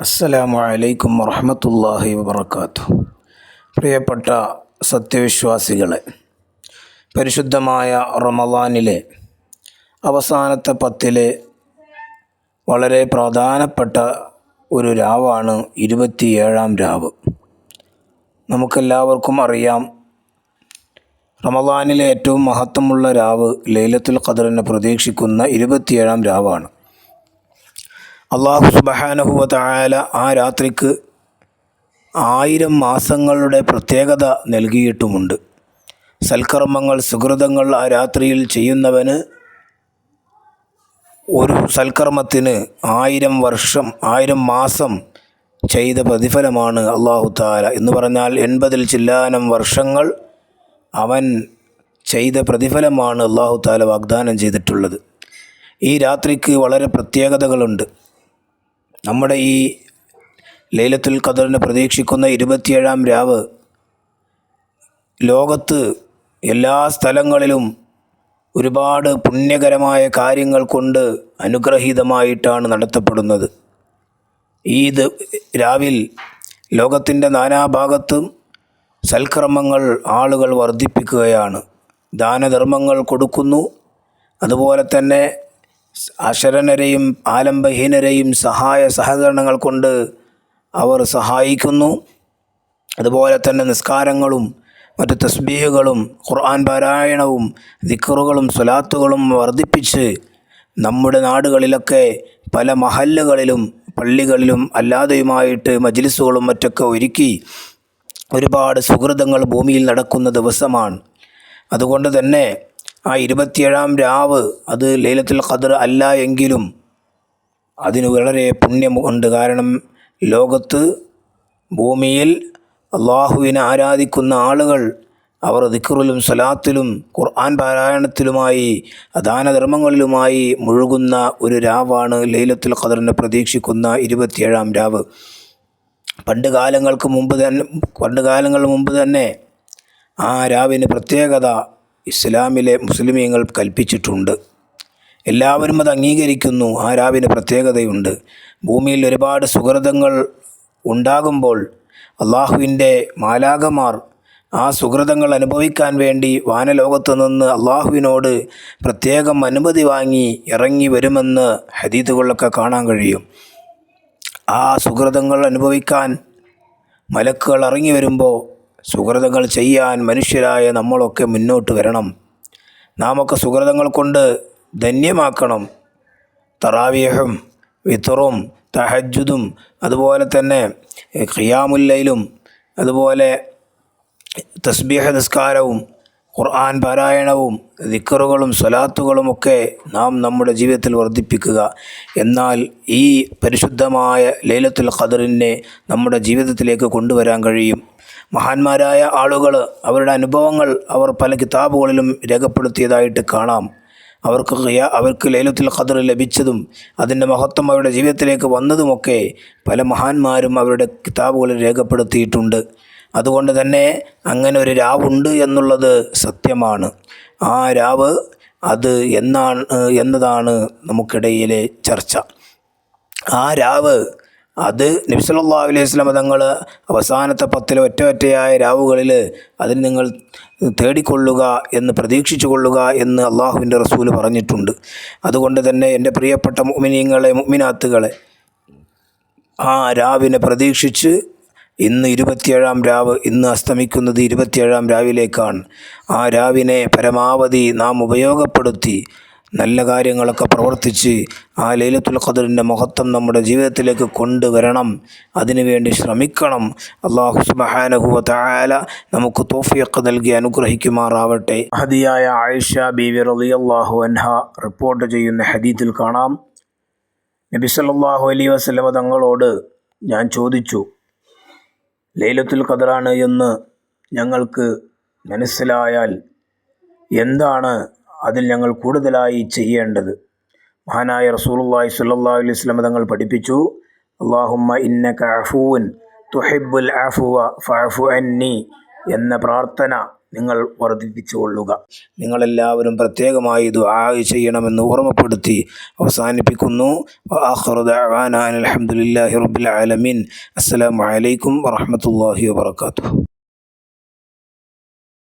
അസ്സലാമു അലൈക്കും വറഹമത്തല്ലാഹി വബർക്കാത്തു പ്രിയപ്പെട്ട സത്യവിശ്വാസികളെ പരിശുദ്ധമായ റമദാനിലെ അവസാനത്തെ പത്തിലെ വളരെ പ്രധാനപ്പെട്ട ഒരു രാവാണ് ഇരുപത്തിയേഴാം രാവ്. നമുക്കെല്ലാവർക്കും അറിയാം റമദാനിലെ ഏറ്റവും മഹത്വമുള്ള രാവ് ലൈലത്തുൽ ഖദറിനെ പ്രതീക്ഷിക്കുന്ന ഇരുപത്തിയേഴാം രാവാണ്. അള്ളാഹു സുബഹാനഹുവ തായാല ആ രാത്രിക്ക് ആയിരം മാസങ്ങളുടെ പ്രത്യേകത നൽകിയിട്ടുമുണ്ട്. സൽക്കർമ്മങ്ങൾ സുഹൃതങ്ങൾ ആ രാത്രിയിൽ ചെയ്യുന്നവന് ഒരു സൽക്കർമ്മത്തിന് ആയിരം വർഷം ആയിരം മാസം ചെയ്ത പ്രതിഫലമാണ് അള്ളാഹു താല എന്ന് പറഞ്ഞാൽ എൺപതിൽ ചില്ലാനം വർഷങ്ങൾ അവൻ ചെയ്ത പ്രതിഫലമാണ് അള്ളാഹു താല വാഗ്ദാനം ചെയ്തിട്ടുള്ളത്. ഈ രാത്രിക്ക് വളരെ പ്രത്യേകതകളുണ്ട്. നമ്മുടെ ഈ ലൈലത്തുൽ ഖദറിനെ പ്രതീക്ഷിക്കുന്ന ഇരുപത്തിയേഴാം രാവ് ലോകത്ത് എല്ലാ സ്ഥലങ്ങളിലും ഒരുപാട് പുണ്യകരമായ കാര്യങ്ങൾ കൊണ്ട് അനുഗ്രഹീതമായിട്ടാണ് നടത്തപ്പെടുന്നത്. ഈ രാവിൽ ലോകത്തിന്റെ നാനാഭാഗത്തും സൽക്രമങ്ങൾ ആളുകൾ വർദ്ധിപ്പിക്കുകയാണ്. ദാനധർമ്മങ്ങൾ കൊടുക്കുന്നു. അതുപോലെ തന്നെ അശരണരെയും ആലംബഹീനരെയും സഹായ സഹകരണങ്ങൾ കൊണ്ട് അവർ സഹായിക്കുന്നു. അതുപോലെ തന്നെ നിസ്കാരങ്ങളും മറ്റ് തസ്ബീഹുകളും ഖുർആൻ പാരായണവും ദിക്കറുകളും സ്വലാത്തുകളും വർദ്ധിപ്പിച്ച് നമ്മുടെ നാടുകളിലൊക്കെ പല മഹല്ലുകളിലും പള്ളികളിലും അല്ലാതെയുമായിട്ട് മജ്ലിസുകളും മറ്റൊക്കെ ഒരുക്കി ഒരുപാട് സുഹൃതങ്ങൾ ഭൂമിയിൽ നടക്കുന്ന ദിവസമാണ്. അതുകൊണ്ട് തന്നെ ആ ഇരുപത്തിയേഴാം രാവ് അത് ലൈലത്തുൽ ഖദർ അല്ല എങ്കിലും അതിന് വളരെ പുണ്യമുണ്ട് കാരണം ലോകത്ത് ഭൂമിയിൽ അള്ളാഹുവിനെ ആരാധിക്കുന്ന ആളുകൾ അവർ ദിക്കറിലും സലാത്തിലും ഖുർആൻ പാരായണത്തിലുമായി ദാനധർമ്മങ്ങളിലുമായി മുഴുകുന്ന ഒരു രാവാണ് ലൈലത്തുൽ ഖദറിനെ പ്രതീക്ഷിക്കുന്ന ഇരുപത്തിയേഴാം രാവ്. പണ്ട് കാലങ്ങൾക്ക് മുമ്പ് തന്നെ പണ്ട് കാലങ്ങൾ മുമ്പ് തന്നെ ആ രാവിന് പ്രത്യേകത ഇസ്ലാമിലെ മുസ്ലിമീങ്ങൾ കൽപ്പിച്ചിട്ടുണ്ട്. എല്ലാവരും അത് അംഗീകരിക്കുന്നു. ആ രാവിന് പ്രത്യേകതയുണ്ട്? ഭൂമിയിൽ ഒരുപാട് സുഹൃതങ്ങൾ ഉണ്ടാകുമ്പോൾ അള്ളാഹുവിന്റെ മാലാകമാർ ആ സുഹൃതങ്ങൾ അനുഭവിക്കാൻ വേണ്ടി വാനലോകത്ത് നിന്ന് അള്ളാഹുവിനോട് പ്രത്യേകം അനുമതി വാങ്ങി ഇറങ്ങി വരുമെന്ന് ഹദീദുകളിലൊക്കെ കാണാൻ കഴിയും. ആ സുഹൃതങ്ങൾ അനുഭവിക്കാൻ മലക്കുകൾ ഇറങ്ങി വരുമ്പോൾ സുഹൃതങ്ങൾ ചെയ്യാൻ മനുഷ്യരായ നമ്മളൊക്കെ മുന്നോട്ട് വരണം. നാമൊക്കെ സുഹൃതങ്ങൾ കൊണ്ട് ധന്യമാക്കണം. തറാവിയഹും വിത്തറും തഹജുദും അതുപോലെ തന്നെ ഖിയാമുല്ലയിലും അതുപോലെ തസ്ബീഹ നിസ്കാരവും ഖുർആൻ പാരായണവും ദിക്കറുകളും സ്വലാത്തുകളുമൊക്കെ നാം നമ്മുടെ ജീവിതത്തിൽ വർദ്ധിപ്പിക്കുക. എന്നാൽ ഈ പരിശുദ്ധമായ ലൈലത്തുൽ ഖദറിനെ നമ്മുടെ ജീവിതത്തിലേക്ക് കൊണ്ടുവരാൻ കഴിയും. മഹാന്മാരായ ആളുകൾ അവരുടെ അനുഭവങ്ങൾ അവർ പല കിതാബുകളിലും രേഖപ്പെടുത്തിയതായിട്ട് കാണാം. അവർക്ക് അവർക്ക് ലൈലത്തുൽ ഖദർ ലഭിച്ചതും അതിന്റെ മഹത്വം അവരുടെ ജീവിതത്തിലേക്ക് വന്നതുമൊക്കെ പല മഹാന്മാരും അവരുടെ കിതാബുകളിൽ രേഖപ്പെടുത്തിയിട്ടുണ്ട്. അതുകൊണ്ട് തന്നെ അങ്ങനെ ഒരു രാവുണ്ട് എന്നുള്ളത് സത്യമാണ്. ആ രാവ് അത് എന്നാണ് എന്നതാണ് നമുക്കിടയിലെ ചർച്ച. ആ രാവ് അത് നബിസല്ലാ അലൈഹി സ്വലമ തങ്ങൾ അവസാനത്തെ പത്തിലെ ഒറ്റ ഒറ്റയായ രാവുകളിൽ അതിന് നിങ്ങൾ തേടിക്കൊള്ളുക എന്ന് പ്രതീക്ഷിച്ചു കൊള്ളുക എന്ന് അള്ളാഹുവിന്റെ റസൂൽ പറഞ്ഞിട്ടുണ്ട്. അതുകൊണ്ട് തന്നെ എന്റെ പ്രിയപ്പെട്ട മുമിനീങ്ങളെ മുമിനാത്തുകളെ ആ രാവിനെ പ്രതീക്ഷിച്ച് ഇന്ന് ഇരുപത്തിയേഴാം രാവ് ഇന്ന് അസ്തമിക്കുന്നത് ഇരുപത്തിയേഴാം രാവിലേക്കാണ്. ആ രാവിനെ പരമാവധി നാം ഉപയോഗപ്പെടുത്തി നല്ല കാര്യങ്ങളൊക്കെ പ്രവർത്തിച്ച് ആ ലൈലത്തുൽ ഖദറിന്റെ മഹത്വം നമ്മുടെ ജീവിതത്തിലേക്ക് കൊണ്ടുവരണം. അതിനുവേണ്ടി ശ്രമിക്കണം. അള്ളാഹു സുബഹാനഹുവ തായാല നമുക്ക് തോഫിയൊക്കെ നൽകി അനുഗ്രഹിക്കുമാറാവട്ടെ. ഹദിയായ ആയിഷ ബീവി റളിയല്ലാഹു അൻഹ റിപ്പോർട്ട് ചെയ്യുന്ന ഹദീത്തിൽ കാണാം. നബി സല്ലല്ലാഹു അലൈഹി വസല്ലമ തങ്ങളോട് ഞാൻ ചോദിച്ചു ലൈലത്തുൽ ഖദറാണ് എന്ന് ഞങ്ങൾക്ക് മനസ്സിലായാൽ എന്താണ് അതിൽ ഞങ്ങൾ കൂടുതലായി ചെയ്യേണ്ടത്. മഹാനായ റസൂലുള്ളാഹി സ്വല്ലല്ലാഹു അലൈഹി വസല്ലം തങ്ങൾ പഠിപ്പിച്ചു അള്ളാഹുമ്മ ഇന്നക അഫൂൻ തുഹിബ്ബുൽ അഫുവ ഫഅഫു അന്നി എന്ന പ്രാർത്ഥന നിങ്ങൾ വർദ്ധിപ്പിച്ചു കൊള്ളുക നിങ്ങളെല്ലാവരും പ്രത്യേകമായി ഇത് ദുആ ചെയ്യണമെന്ന് ഓർമ്മപ്പെടുത്തി അവസാനിപ്പിക്കുന്നു. ഹംദുലില്ലാഹി റബ്ബിൽ ആലമീൻ അസ്സലാമു അലൈക്കും വറഹ്മത്തുള്ളാഹി വബറകാതുഹു.